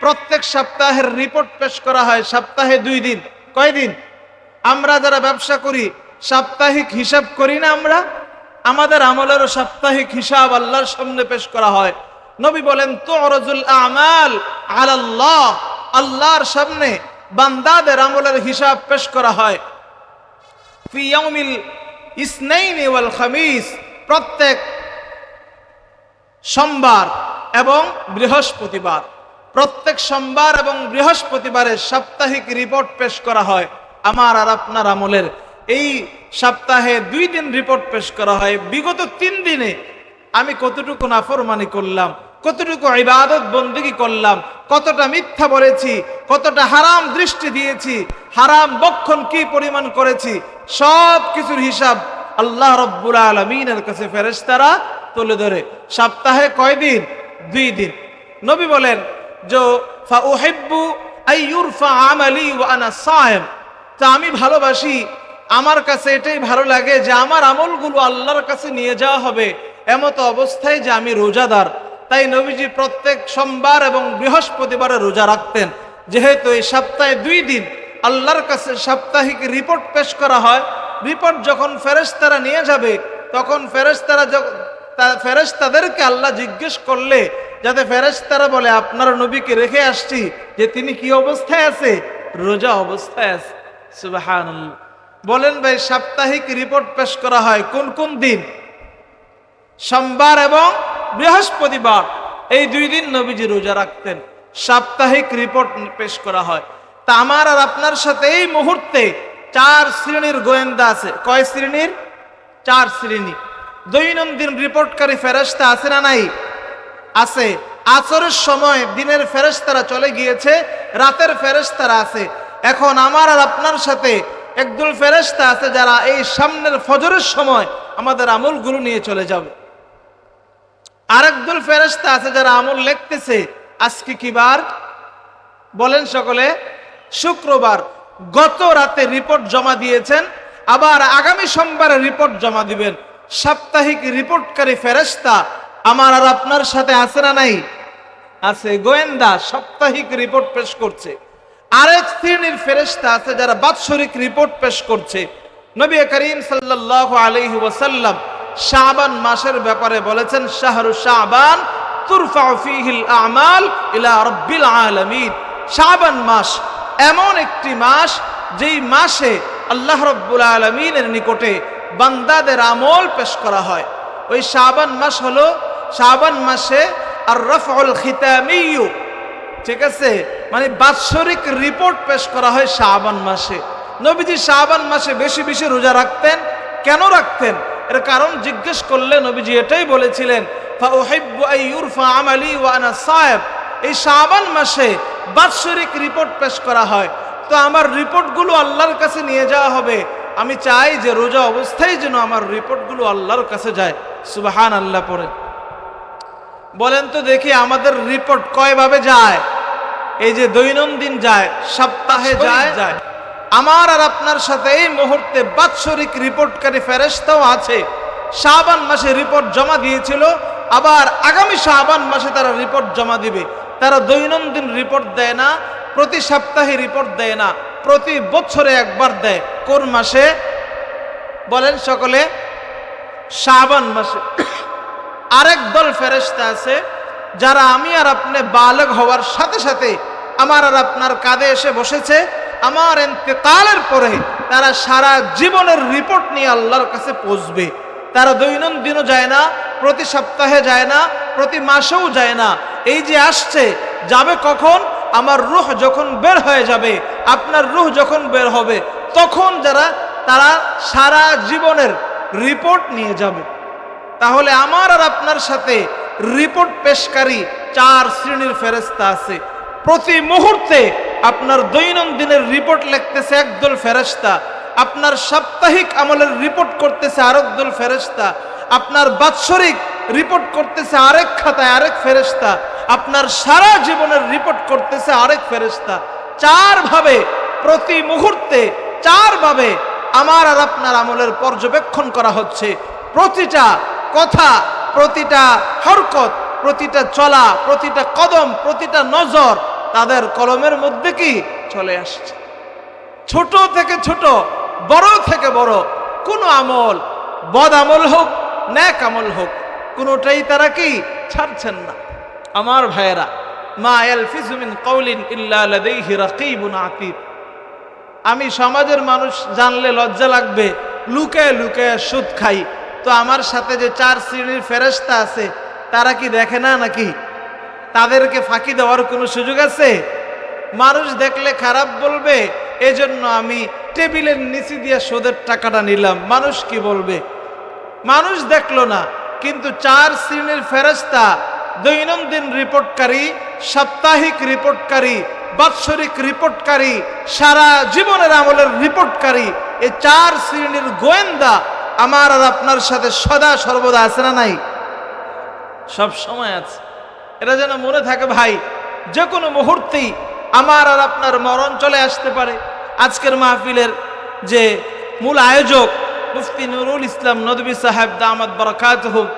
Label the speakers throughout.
Speaker 1: প্রত্যেক সপ্তাহের রিপোর্ট পেশ করা হয় সপ্তাহে দুই দিন। কয় দিন? আমরা যারা ব্যবসা করি, সাপ্তাহিক হিসাব করি না আমরা? আমাদের আমলেরও সাপ্তাহিক হিসাব আল্লাহর সামনে পেশ করা হয়। নবী বলেন, তুরজুল আমাল আলাল্লাহ। আল্লাহর সামনে বান্দাদের আমলের হিসাব পেশ করা হয়। প্রত্যেক সোমবার এবং বৃহস্পতিবার। প্রত্যেক সোমবার এবং বৃহস্পতিবারে সাপ্তাহিক রিপোর্ট পেশ করা হয়। আমার আর আপনার আমলের। এই সপ্তাহে দুই দিন রিপোর্ট পেশ করা হয়। বিগত তিন দিনে আমি কতটুকু নাফরমানি করলাম, কতটুকু ইবাদত বন্দিগি করলাম, কতটা মিথ্যা বলেছি, কতটা হারাম দৃষ্টি দিয়েছি, হারাম বক্ষণ কি পরিমাণ করেছি, সব কিছুর হিসাব আল্লাহ রব্বুল আলমিনের কাছে ফেরেশতারা তুলে ধরে। সপ্তাহে কয়দিন? দুই দিন। নবী বলেন তা আমি ভালোবাসি। আমার কাছে এটাই ভালো লাগে যে, আমার আমলগুলো আল্লাহর কাছে নিয়ে যাওয়া হবে এমত অবস্থায় যে, আমি রোজাদার। তাই নবীজি প্রত্যেক সোমবার এবং বৃহস্পতিবারে রোজা রাখতেন। যেহেতু এই সপ্তাহে দুই দিন আল্লাহর কাছে সাপ্তাহিক রিপোর্ট পেশ করা হয়। রিপোর্ট যখন ফেরেশতারা নিয়ে যাবে, তখন ফেরেশতারা যখন ফেরেশতাদেরকে আল্লাহ জিজ্ঞেস করলে, যাতে ফেরেশতারা বলে, আপনার নবীকে রেখে আসছি যে তিনি কি অবস্থায় আছে? রোজা অবস্থায় আছে। সুবহানাল্লাহ। বলেন ভাই, সাপ্তাহিক রিপোর্ট পেশ করা হয় কোন কোন দিন? সোমবার এবং বৃহস্পতিবার। এই দুই দিন নবীজি রোজা রাখতেন। সাপ্তাহিক রিপোর্ট পেশ করা হয়। তা আমার আর আপনার সাথে এই মুহূর্তে চার শ্রেণির গোয়েন্দা আছে। কয় শ্রেণির? চার শ্রেণি। দৈনন্দিন রিপোর্টকারী ফেরস্তা আছে না নাই? আছে। আসরের সময় দিনের ফেরেশতারা চলে গিয়েছে, রাতের ফেরেশতারা আছে। এখন আমার আর আপনার সাথে একদল ফেরেশতা আছে যারা এই সামনের ফজরের সময় আমাদের আমলগুলো নিয়ে চলে যাবে। আরেকদল ফেরেশতা আছে যারা আমল লিখতেছে, আজকে কি বার? বলেন সকলে, শুক্রবার। গত রাতে রিপোর্ট জমা দিয়েছেন, আবার আগামী সোমবারে রিপোর্ট জমা দিবেন। সাপ্তাহিক রিপোর্টকারী ফেরেশতা আমার আর আপনার সাথে আছে না নাই? আছে গোয়েন্দা, সাপ্তাহিক রিপোর্ট পেশ করছে। আরেক শ্রেণির ফেরেশতা আছে যারা বাৎসরিক রিপোর্ট পেশ করছে। নবী করিম সাল্লাল্লাহু আলাইহি ওয়াসাল্লাম শাবান মাসের ব্যাপারে বলেছেন, শাহরু ফীহিল আমাল ইলা রাব্বিল আলামিন। শাবান মাস এমন একটি মাস যেই মাসে আল্লাহ রব্বুল আলমিনের নিকটে বান্দাদের আমল পেশ করা হয়। ওই শাবান মাস হলো শাবান মাসে আর ঠিক আছে? মানে বাৎসরিক রিপোর্ট পেশ করা হয় শাবান মাসে। নবীজি শাবান মাসে বেশি বেশি রোজা রাখতেন। কেন রাখতেন? এর কারণ জিজ্ঞেস করলে নবীজি এটাই বলেছিলেন এই শাবান মাসে বাৎসরিক রিপোর্ট পেশ করা হয়। তো আমার রিপোর্টগুলো আল্লাহর কাছে নিয়ে যাওয়া হবে। আমি চাই যে রোজা অবস্থায় যেন আমার রিপোর্টগুলো আল্লাহর কাছে যায় সুবাহান আল্লাহ পরে বলেন তো দেখি আমাদের রিপোর্ট কয়ভাবে যায়? এই যে দৈনন্দিন যায় সপ্তাহে যায় যায়। আমার আর আপনার সাথে এই মুহূর্তে বাৎসরিক রিপোর্টকারী ফেরেস্তাও আছে। শাবান মাসে রিপোর্ট জমা দিয়েছিল আবার আগামী শাবান মাসে তারা রিপোর্ট জমা দিবে। তারা দৈনন্দিন রিপোর্ট দেয় না প্রতি সপ্তাহে রিপোর্ট দেয় না। প্রতি বছরে একবার দেয়। কোন মাসে? বলেন সকলে। শাবান মাসে। আরেক দল ফেরেস্তা আছে, যারা আমি আর আপনি বালক হওয়ার সাথে সাথে আমার আর আপনার কাঁধে এসে বসেছে। আমার এতেকালের পরে তারা সারা জীবনের রিপোর্ট নিয়ে আল্লাহর কাছে পৌঁছবে। তারা দৈনন্দিনও যায় না, প্রতি সপ্তাহে যায় না, প্রতি মাসেও যায় না। এই যে আসছে, যাবে কখন? আমার রুহ যখন বের হয়ে যাবে, আপনার রুহ যখন বের হবে, তখন যারা, তারা সারা জীবনের রিপোর্ট নিয়ে যাবে। তাহলে আমার আর আপনার সাথে রিপোর্ট পেশকারী চার শ্রেণির ফেরেস্তা আছে। প্রতি মুহূর্তে আপনার দৈনন্দিনের রিপোর্ট লিখতেছে একদল ফেরেস্তা আপনার সাপ্তাহিক আমলের রিপোর্ট করতেছে আরেক দল ফেরেস্তা আপনার বাৎসরিক রিপোর্ট করতেছে আরেক খাতায় আরেক ফেরেস্তা আপনার সারা জীবনের রিপোর্ট করতেছে আরেক ফেরেস্তা চার ভাবে প্রতি মুহূর্তে চার ভাবে আমার আর আপনার আমলের পর্যবেক্ষণ করা হচ্ছে। প্রতিটা কথা, প্রতিটা হরকত, প্রতিটা চলা, প্রতিটা কদম, প্রতিটা নজর তাদের কলমের মধ্যে কি চলে আসছে। ছোট থেকে ছোট, বড় থেকে বড়, কোনো আমল বদ আমল হোক, ন্যাক আমল হোক কোনোটাই তারা কি ছাড়ছেন না। আমার ভাইয়েরা, মা আতীদ আমি সমাজের মানুষ, জানলে লজ্জা লাগবে লুকায় লুকায় সুদ খাই। তো আমার সাথে যে চার শ্রেণির ফেরেশতা আছে, তারা কি দেখে না নাকি? তাদেরকে ফাঁকি দেওয়ার কোনো সুযোগ আছে? মানুষ দেখলে খারাপ বলবে, এজন্য আমি টেবিলের নিচে দিয়ে সুদের টাকাটা নিলাম। মানুষ কি বলবে? মানুষ দেখল না কিন্তু চার শ্রেণির ফেরস্তা দৈনন্দিন রিপোর্টকারী, সাপ্তাহিক রিপোর্টকারী, বাৎসরিক রিপোর্টকারী, সারা জীবনের আমলের রিপোর্টকারী এই চার শ্রেণির গোয়েন্দা আমার আর আপনার সাথে সদা সর্বদা আছে না নাই? সব সময় আছে। এটা যেন মনে থাকে, ভাই, যে কোনো মুহূর্তেই আমার আর আপনার মরণ চলে আসতে পারে। আজকের মাহফিলের যে মূল আয়োজক মুফতি নুরুল ইসলাম নদবী সাহেব দামাদ বরকাত হুক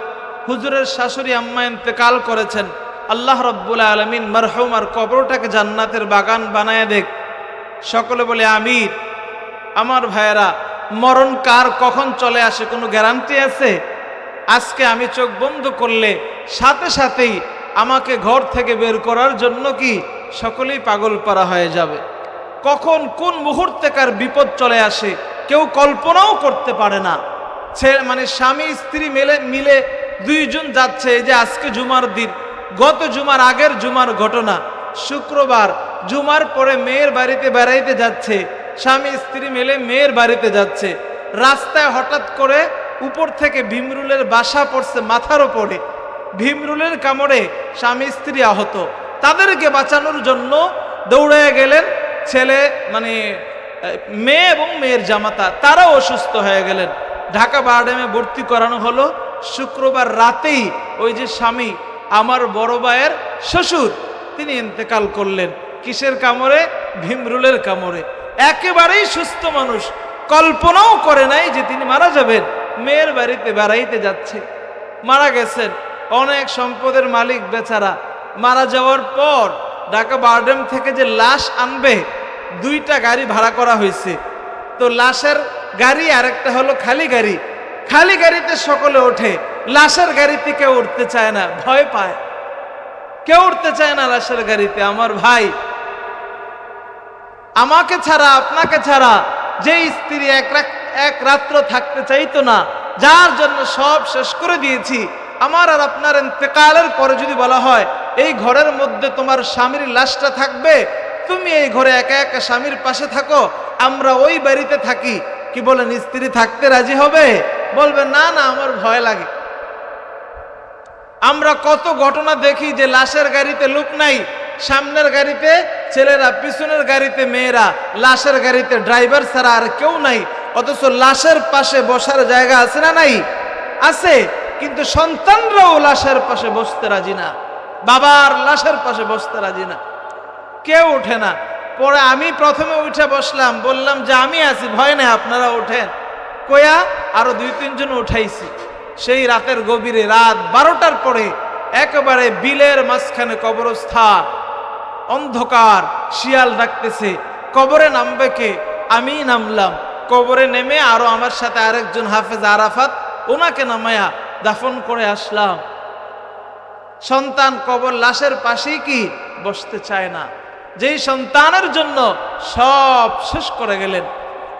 Speaker 1: হুজুরের শাশুড়ি আম্মা ইন্তেকাল করেছেন। আল্লাহ রব্বুল আলমিন মারহুমার কবরটাকে জান্নাতের বাগান বানায় দেখ। সকলে বলে আমির আমার ভাইয়েরা, মরণ কার, কখন চলে আসে কোনো গ্যারান্টি আছে? আজকে আমি চোখ বন্ধ করলে সাথে সাথেই আমাকে ঘর থেকে বের করার জন্য কি সকলেই পাগল পারা হয়ে যাবে? কখন, কোন মুহূর্তে কার বিপদ চলে আসে? কেউ কল্পনাও করতে পারে না। মানে স্বামী, স্ত্রী মিলে মিলে দুইজন যাচ্ছে, এই যে আজকে জুমার দিন। গত জুমার আগের জুমার ঘটনা। শুক্রবার, জুমার পরে মেয়ের বাড়িতে বেড়াইতে যাচ্ছে। স্বামী, স্ত্রী মিলে মেয়ের বাড়িতে যাচ্ছে। রাস্তায় হঠাৎ করে উপর থেকে ভীমরুলের বাসা পড়ছে মাথার ওপরে। ভীমরুলের কামড়ে স্বামী, স্ত্রী আহত। তাদেরকে বাঁচানোর জন্য দৌড়ে গেলেন ছেলে মানে মেয়ে এবং মেয়ের জামাতা, তারাও অসুস্থ হয়ে গেলেন। ঢাকা বারডেমে ভর্তি করানো হলো। শুক্রবার রাতেই ওই যে স্বামী, আমার বড় ভাইয়ের শ্বশুর, তিনি ইন্তেকাল করলেন। কিসের কামড়ে? ভীমরুলের কামড়ে। একেবারেই সুস্থ মানুষ। কল্পনাও করে নাই যে তিনি মারা যাবেন। মেয়ের বাড়িতে বেড়াইতে যাচ্ছে। মারা গেছেন। অনেক সম্পদের মালিক বেচারা। মারা যাওয়ার পর ঢাকা বারডেম থেকে যে লাশ আনবে দুইটা গাড়ি ভাড়া করা হয়েছে। তো লাশের গাড়ি আরেকটা হলো খালি গাড়ি। খালি গাড়িতে সকলে ওঠে। লাশের গাড়িতে কেউ উঠতে চায় না, ভয় পায়। কেউ উঠতে চায় না লাশের গাড়িতে। আমার ভাই, আমাকে ছাড়া, আপনাকে ছাড়া যে স্ত্রী এক এক রাত্র থাকতে চাইতো না, যার জন্য সব শেষ করে দিয়েছি। আমার আর আপনার ইন্তেকালের পরে যদি বলা হয়, এই ঘরের মধ্যে তোমার স্বামীর লাশটা থাকবে তুমি এই ঘরে একা একা স্বামীর পাশে থাকো, আমরা ওই বাড়িতে থাকি। কি বলেন, স্ত্রী থাকতে রাজি হবে? বলবে, না না, আমার ভয় লাগে। আমরা কত ঘটনা দেখি যে লাশের গাড়িতে লোক নাই, সামনের গাড়িতে ছেলেরা, পিছনের গাড়িতে মেয়েরা, লাশের গাড়িতে ড্রাইভার ছাড়া আর কেউ নাই, অথচ লাশের পাশে বসার জায়গা আছে না নাই? আছে, কিন্তু সন্তানরাও লাশের পাশে বসতে রাজি না। বাবার লাশের পাশে বসতে রাজি না। কেউ ওঠে না। পরে আমি প্রথমে উঠে বসলাম, বললাম যে আমি আছি, ভয় নেই, আপনারা ওঠেন। কয়া আরও দুই তিনজন উঠাইছি। সেই রাতের গভীরে, রাত বারোটার পরে একেবারে বিলের মাঝখানে কবরস্থান, অন্ধকার, শিয়াল ডাকতেছে, কবরে নামবে কে? আমি নামলাম। কবরে নেমে আরও আমার সাথে আরেকজন হাফেজ আরাফাত ওনাকে নামায়া দাফন করে আসলাম। সন্তান কবর লাশের পাশেই কি? বসতে চায় না। যেই সন্তানের জন্য সব শেষ করে গেলেন।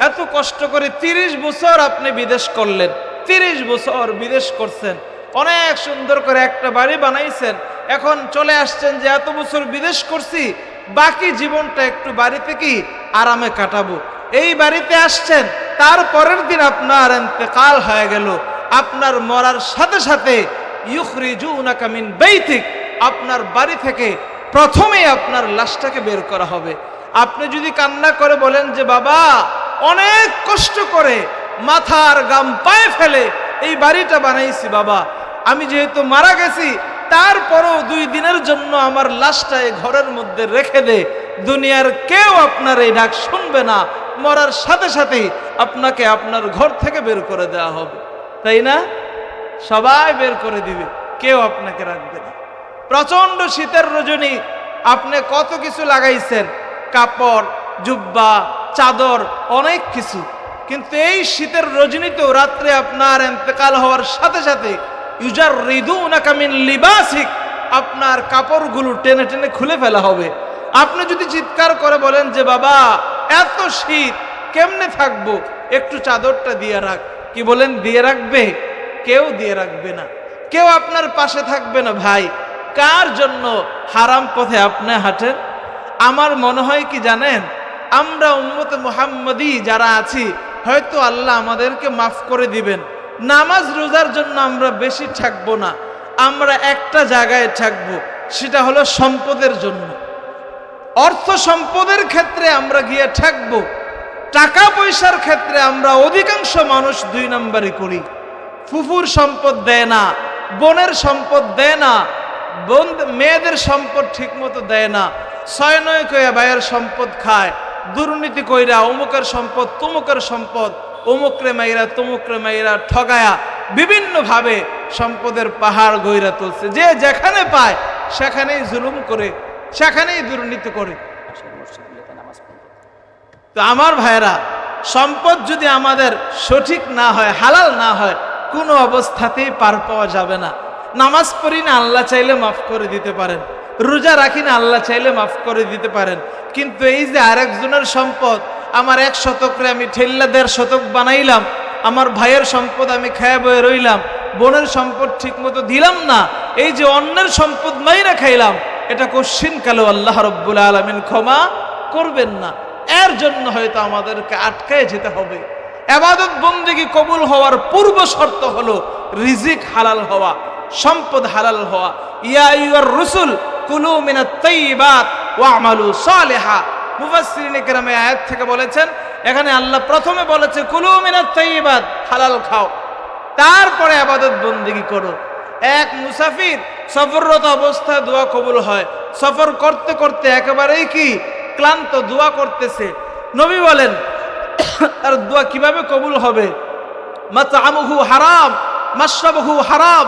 Speaker 1: এত কষ্ট করে তিরিশ বছর আপনি বিদেশ করলেন, তিরিশ বছর বিদেশ করছেন, অনেক সুন্দর করে একটা বাড়ি বানাইছেন, এখন চলে আসছেন যে এত বছর বিদেশ করছি, বাকি জীবনটা একটু বাড়িতে কি আরামে কাটাবো? এই বাড়িতে আসছেন, তার পরের দিন আপনার এতেকাল হয়ে গেল, আপনার মরার সাথে সাথে ইউখরিজুনাকা মিন বেইথিক আপনার বাড়ি থেকে প্রথমেই আপনার লাশটাকে বের করা হবে। আপনি যদি কান্না করে বলেন যে, বাবা, অনেক কষ্ট করে মাথার গাম পায়ে ফেলে এই বাড়িটা বানাইছি, বাবা। আমি যেহেতু মারা গেছি, তারপরও দুই দিনের জন্য আমার লাশটা এই ঘরের মধ্যে রেখে দে। দুনিয়ার কেউ আপনার এই ডাক শুনবে না। মরার সাথে সাথেই আপনাকে আপনার ঘর থেকে বের করে দেওয়া হবে। তাই না? সবাই বের করে দিবে। কেউ আপনাকে রাখবে না। প্রচণ্ড শীতের রজনী। আপনি কত কিছু লাগাইছেন? কাপড়, জুব্বা, চাদর, অনেক কিছু। কিন্তু এই শীতের রজনীতেও রাত্রে আপনার এন্তেকাল হওয়ার সাথে সাথে ইউজার রিদু নাকামিন লিবাসিক আপনার কাপড়গুলো টেনে টেনে খুলে ফেলা হবে। আপনি যদি চিৎকার করে বলেন যে, বাবা, এত শীত, কেমনে থাকব? একটু চাদরটা দিয়ে রাখ। কি বলেন? দিয়ে রাখবে? কেউ দিয়ে রাখবে না। কেউ আপনার পাশে থাকবে না, ভাই। কার জন্য হারাম পথে আপনি হাঁটেন? আমার মনে হয় কি জানেন? আমরা উম্মতে মুহাম্মদি যারা আছি, হয়তো আল্লাহ আমাদেরকে মাফ করে দিবেন। নামাজ রোজার জন্য আমরা বেশি থাকব না। আমরা একটা জায়গায় থাকব, সেটা হলো সম্পদের জন্য। অর্থ সম্পদের ক্ষেত্রে আমরা গিয়ে থাকব। টাকা পয়সার ক্ষেত্রে আমরা অধিকাংশ মানুষ দুই নম্বরই করি। ফুফুর সম্পদ দেয় না, বোনের সম্পদ দেয় না মেয়েদের সম্পদ ঠিকমতো দেয় না। ছয় নয় কইয়া ভাইয়ের সম্পদ খায়। দুর্নীতি কইরা অমুকের সম্পদ, তমুকের সম্পদ, অমুকরে মাইরা, তমুকরে মাইরা ঠগায়া বিভিন্নভাবে সম্পদের পাহাড় গইরা তুলছে। যে যেখানে পায়, সেখানেই জুলুম করে, সেখানেই দুর্নীতি করে। তো আমার ভাইরা সম্পদ যদি আমাদের সঠিক না হয়, হালাল না হয়, কোনো অবস্থাতেই পার পাওয়া যাবে না। নামাজ পড়ি না, আল্লাহ চাইলে মাফ করে দিতে পারেন। রোজা রাখি না, আল্লাহ চাইলে মাফ করে দিতে পারেন। কিন্তু এই যে আরেকজনের সম্পদ, আমার এক শতকরে আমি ঠেল্লা দেড় শতক বানাইলাম, আমার ভাইয়ের সম্পদ আমি খায়া বয়ে রইলাম, বোনের সম্পদ ঠিক মতো দিলাম না, এই যে অন্যের সম্পদ মাইরা খাইলাম, এটা কোশ্চিন কালো আল্লাহ রব্বুল আলমিন ক্ষমা করবেন না। এর জন্য হয়তো আমাদেরকে আটকায় যেতে হবে। এবাদত বন্দেগী কবুল হওয়ার পূর্ব শর্ত হলো রিজিক হালাল হওয়া। সম্পদ হালাল হওয়া। ইয়া ইউর রসুল, কুলু মিনাত তাইয়িবাত ওয়া আমালু সালিহা। মুফাসসিরিন কেরামে আয়াত থেকে বলেছেন, এখানে আল্লাহ প্রথমে বলেছে, কুলু মিনাত তাইয়িবাত, হালাল খাও। তারপরে আবাদত বন্দিগি করো। এক মুসাফির সফররত অবস্থায় দোয়া কবুল হয়। সফর করতে করতে একেবারেই কি? ক্লান্ত দোয়া করতেছে। নবী বলেন, তার দোয়া কীভাবে কবুল হবে? মাতআমুহু হারাম, মাশরাবুহু হারাম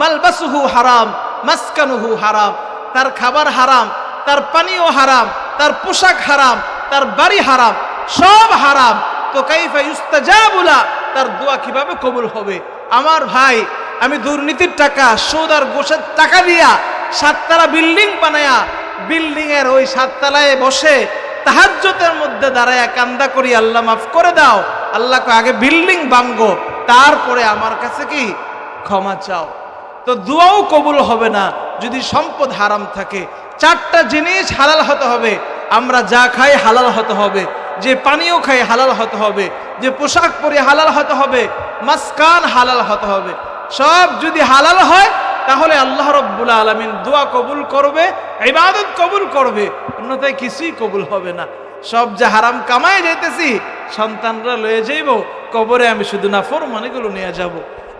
Speaker 1: মালবাসুহু হারাম, মাসকানুহু হারাম, তার খাবার হারাম, তার পানীয় হারাম, তার পোশাক হারাম, তার বাড়ি হারাম, সব হারাম। তো কাইফা ইউস্তাজাবুলা তার দোয়া কীভাবে কবুল হবে? আমার ভাই, আমি দুর্নীতির টাকা, সুদ আর গোসের টাকা দিয়া সাততলা বিল্ডিং বানায়া বিল্ডিং এর ওই সাততলায় বসে তাহাজ্জতের মধ্যে দাঁড়ায় কান্দা করি, আল্লাহ মাফ করে দাও। আল্লাহকে আগে বিল্ডিং ভাঙ্গো, তারপরে আমার কাছে কি? ক্ষমা চাও। তো দোয়াও কবুল হবে না। যদি সম্পদ হারাম থাকে, চারটা জিনিস হালাল হতে হবে। আমরা যা খাই হালাল হতে হবে, যে পানীয় খাই হালাল হতে হবে, যে পোশাক পরে হালাল হতে হবে মাসকান হালাল হতে হবে। সব যদি হালাল হয়, তাহলে আল্লাহ রব্বুল আলমিন দোয়া কবুল করবে, ইবাদত কবুল করবে। অন্যথায় কিছুই কবুল হবে না। সব যে হারাম কামায় যেতেছি সন্তানরা লয়ে যাইব, কবরে আমি শুধু না ফরমানিগুলো নিয়ে যাব।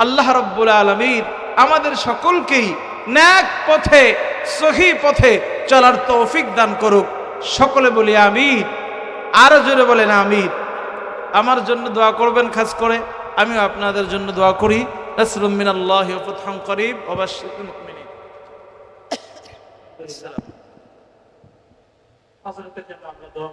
Speaker 1: আল্লাহ রব্বুল আলমিন আমাদের সকলকেই ন্যাক পথে, সহি পথে চলার তৌফিক দান করুক। সকলে বলি আমির আরও জোরে বলেন আমির আমার জন্য দোয়া করবেন খাস করে। আমিও আপনাদের জন্য দোয়া করি। নাসরুম মিনাল্লাহি ওয়া ফাতহুন করিব ওয়া বাশশিরিল মুমিনিন।
Speaker 2: হজরতের জন্য আমরা দোয়া